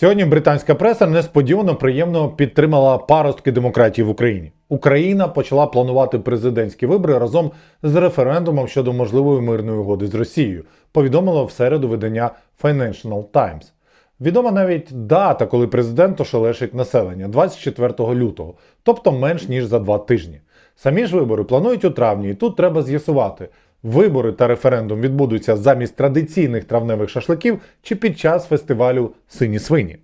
Сьогодні британська преса несподівано приємно підтримала паростки демократії в Україні. Україна почала планувати президентські вибори разом з референдумом щодо можливої мирної угоди з Росією. Повідомило в середу видання Financial Times. Відома навіть дата, коли президент ошелешить населення 24 лютого, тобто менш ніж за два тижні. Самі ж вибори планують у травні, і тут треба з'ясувати, вибори та референдум відбудуться замість традиційних травневих шашликів чи під час фестивалю Сині свині.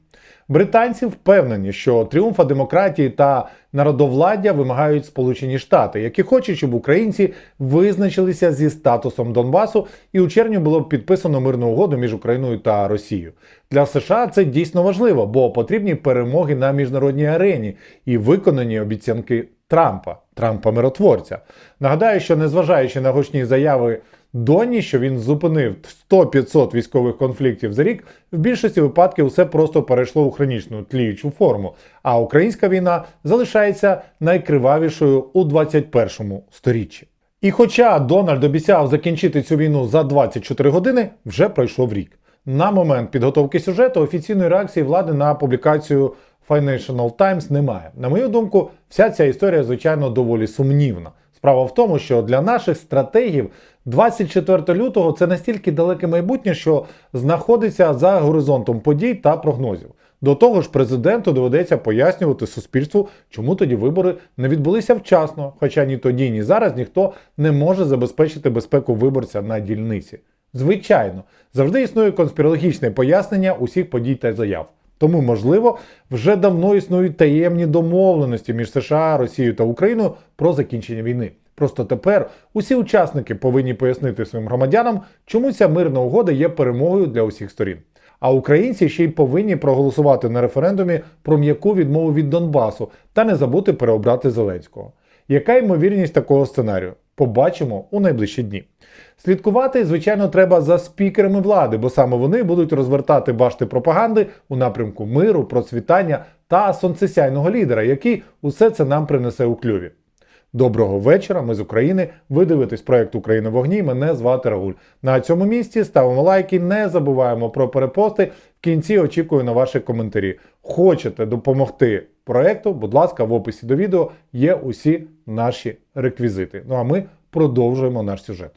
Британці впевнені, що тріумфа демократії та народовладдя вимагають Сполучені Штати, які хочуть, щоб українці визначилися зі статусом Донбасу, і у червні було підписано мирну угоду між Україною та Росією. Для США це дійсно важливо, бо потрібні перемоги на міжнародній арені і виконані обіцянки Трампа, Трампа миротворця. Нагадаю, що незважаючи на гучні заяви Доні, що він зупинив 100-500 військових конфліктів за рік, в більшості випадків все просто перейшло у хронічну тліючу форму. А українська війна залишається найкривавішою у 21 сторіччі. І хоча Дональд обіцяв закінчити цю війну за 24 години, вже пройшов рік. На момент підготовки сюжету офіційної реакції влади на публікацію Financial Times немає. На мою думку, вся ця історія, звичайно, доволі сумнівна. Справа в тому, що для наших стратегів 24 лютого це настільки далеке майбутнє, що знаходиться за горизонтом подій та прогнозів. До того ж, президенту доведеться пояснювати суспільству, чому тоді вибори не відбулися вчасно, хоча ні тоді, ні зараз ніхто не може забезпечити безпеку виборця на дільниці. Звичайно, завжди існує конспірологічне пояснення усіх подій та заяв. Тому, можливо, вже давно існують таємні домовленості між США, Росією та Україною про закінчення війни. Просто тепер усі учасники повинні пояснити своїм громадянам, чому ця мирна угода є перемогою для усіх сторін. А українці ще й повинні проголосувати на референдумі про м'яку відмову від Донбасу та не забути переобрати Зеленського. Яка ймовірність такого сценарію? Побачимо у найближчі дні. Слідкувати, звичайно, треба за спікерами влади, бо саме вони будуть розвертати башти пропаганди у напрямку миру, процвітання та сонцесяйного лідера, який усе це нам принесе у клюві. Доброго вечора, ми з України. Ви дивитесь проект Україна вогні. Мене звати Рагуль. На цьому місці ставимо лайки, не забуваємо про перепости. В кінці очікую на ваші коментарі. Хочете допомогти проекту? Будь ласка, в описі до відео є усі наші реквізити. Ну а ми продовжуємо наш сюжет.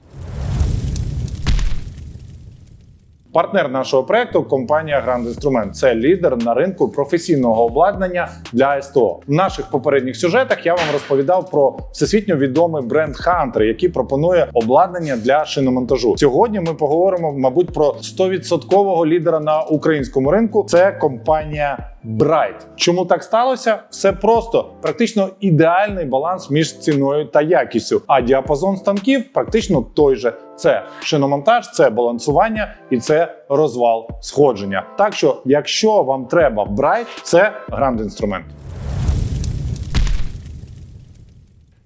Партнер нашого проекту компанія Grand Instrument. Це лідер на ринку професійного обладнання для СТО. В наших попередніх сюжетах я вам розповідав про всесвітньо відомий бренд Hunter, який пропонує обладнання для шиномонтажу. Сьогодні ми поговоримо, мабуть, про 100% лідера на українському ринку. Це компанія. Bright. Чому так сталося? Все просто практично ідеальний баланс між ціною та якістю. А діапазон станків практично той же. Це шиномонтаж, це балансування і це розвал сходження. Так що, якщо вам треба Bright, це гранд інструмент.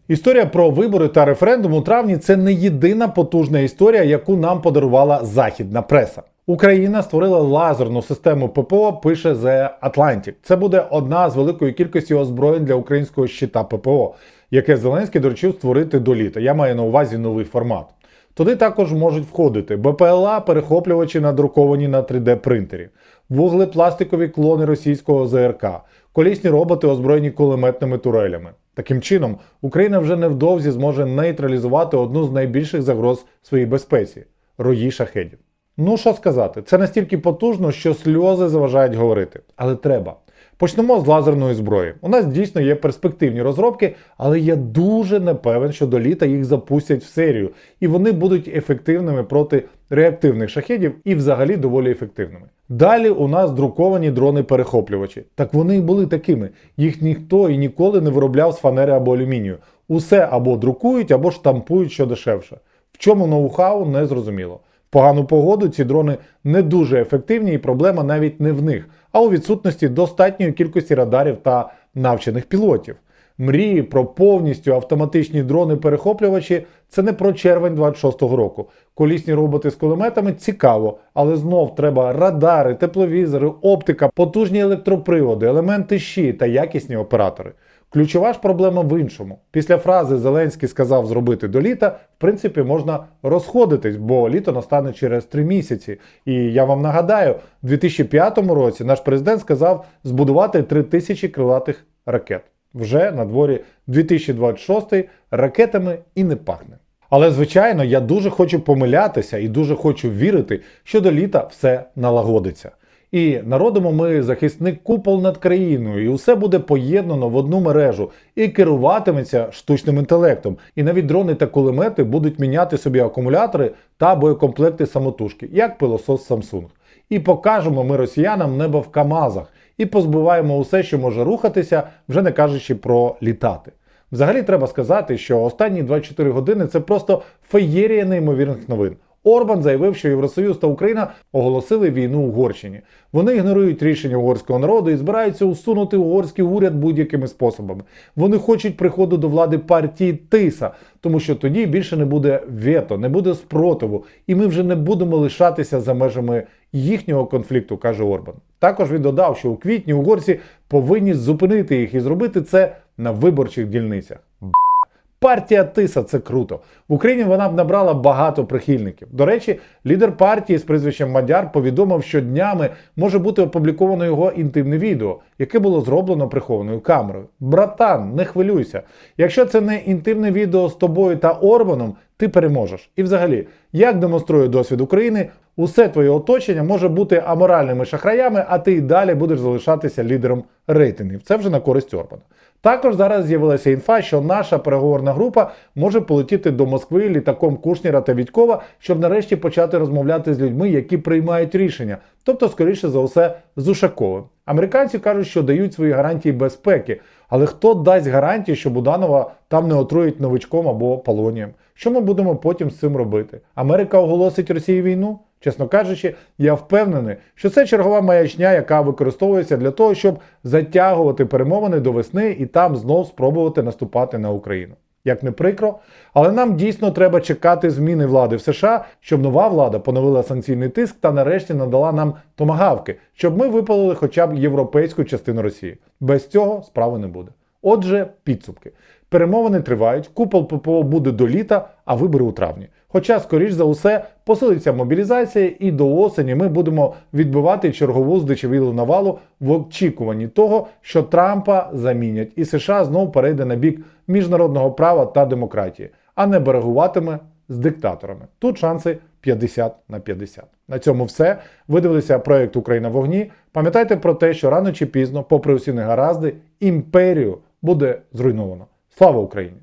Історія про вибори та референдум у травні це не єдина потужна історія, яку нам подарувала західна преса. Україна створила лазерну систему ППО, пише The Atlantic. Це буде одна з великої кількості озброєнь для українського щита ППО, яке Зеленський доручив створити до літа. Я маю на увазі новий формат. Туди також можуть входити БПЛА, перехоплювачі надруковані на 3D принтері, вуглепластикові клони російського ЗРК, колісні роботи, озброєні кулеметними турелями. Таким чином, Україна вже невдовзі зможе нейтралізувати одну з найбільших загроз своїй безпеці рої шахедів. Ну що сказати, це настільки потужно, що сльози заважають говорити, але треба. Почнемо з лазерної зброї. У нас дійсно є перспективні розробки, але я дуже не певен, що до літа їх запустять в серію, і вони будуть ефективними проти реактивних шахедів і взагалі доволі ефективними. Далі у нас друковані дрони-перехоплювачі. Так вони і були такими. Їх ніхто і ніколи не виробляв з фанери або алюмінію. Усе або друкують, або штампують що дешевше. В чому ноу-хау не зрозуміло. Погану погоду ці дрони не дуже ефективні, і проблема навіть не в них, а у відсутності достатньої кількості радарів та навчених пілотів. Мрії про повністю автоматичні дрони-перехоплювачі це не про червень 26-го року. Колісні роботи з кулеметами цікаво, але знов треба радари, тепловізори, оптика, потужні електроприводи, елементи щі та якісні оператори. Ключова ж проблема в іншому. Після фрази Зеленський сказав зробити до літа, в принципі, можна розходитись, бо літо настане через три місяці. І я вам нагадаю, в 2005 році наш президент сказав збудувати 3 тисячі крилатих ракет. Вже на дворі 2026 ракетами і не пахне. Але звичайно, я дуже хочу помилятися і дуже хочу вірити, що до літа все налагодиться. І народимо ми захисник купол над країною, і усе буде поєднано в одну мережу і керуватиметься штучним інтелектом. І навіть дрони та кулемети будуть міняти собі акумулятори та боєкомплекти самотужки, як пилосос Samsung. І покажемо ми росіянам небо в Камазах і позбиваємо усе, що може рухатися, вже не кажучи про літати. Взагалі треба сказати, що останні 24 години це просто феєрія неймовірних новин. Орбан заявив, що Євросоюз та Україна оголосили війну Угорщині. Вони ігнорують рішення угорського народу і збираються усунути угорський уряд будь-якими способами. Вони хочуть приходу до влади партії Тиса, тому що тоді більше не буде вето, не буде спротиву, і ми вже не будемо лишатися за межами їхнього конфлікту, каже Орбан. Також він додав, що у квітні угорці повинні зупинити їх і зробити це на виборчих дільницях. Партія Тиса це круто. В Україні вона б набрала багато прихильників. До речі, лідер партії з прізвищем Мадяр повідомив, що днями може бути опубліковано його інтимне відео, яке було зроблено прихованою камерою. Братан, не хвилюйся. Якщо це не інтимне відео з тобою та Орбаном, ти переможеш. І взагалі, як демонструє досвід України, усе твоє оточення може бути аморальними шахраями, а ти й далі будеш залишатися лідером рейтингів. Це вже на користь Орбана. Також зараз з'явилася інфа, що наша переговорна група може полетіти до Москви літаком Кушніра та Відькова, щоб нарешті почати розмовляти з людьми, які приймають рішення, тобто, скоріше за все, з Ушаковим. Американці кажуть, що дають свої гарантії безпеки, але хто дасть гарантії, що Буданова там не отрують новичком або полонієм? Що ми будемо потім з цим робити? Америка оголосить Росії війну? Чесно кажучи, я впевнений, що це чергова маячня, яка використовується для того, щоб затягувати перемовини до весни і там знов спробувати наступати на Україну. Як не прикро, але нам дійсно треба чекати зміни влади в США, щоб нова влада поновила санкційний тиск та нарешті надала нам томагавки, щоб ми випалили хоча б європейську частину Росії. Без цього справи не буде. Отже, підсумки. Перемовини тривають, купол ППО буде до літа, а вибори у травні. Хоча, скоріш за усе, посилиться мобілізація, і до осені ми будемо відбивати чергову здичавілу навалу в очікуванні того, що Трампа замінять, і США знову перейде на бік міжнародного права та демократії, а не берегуватиме з диктаторами. Тут шанси 50 на 50. На цьому все. Ви дивилися проект Україна в вогні. Пам'ятайте про те, що рано чи пізно, попри усі негаразди, імперію буде зруйновано. Слава Україні!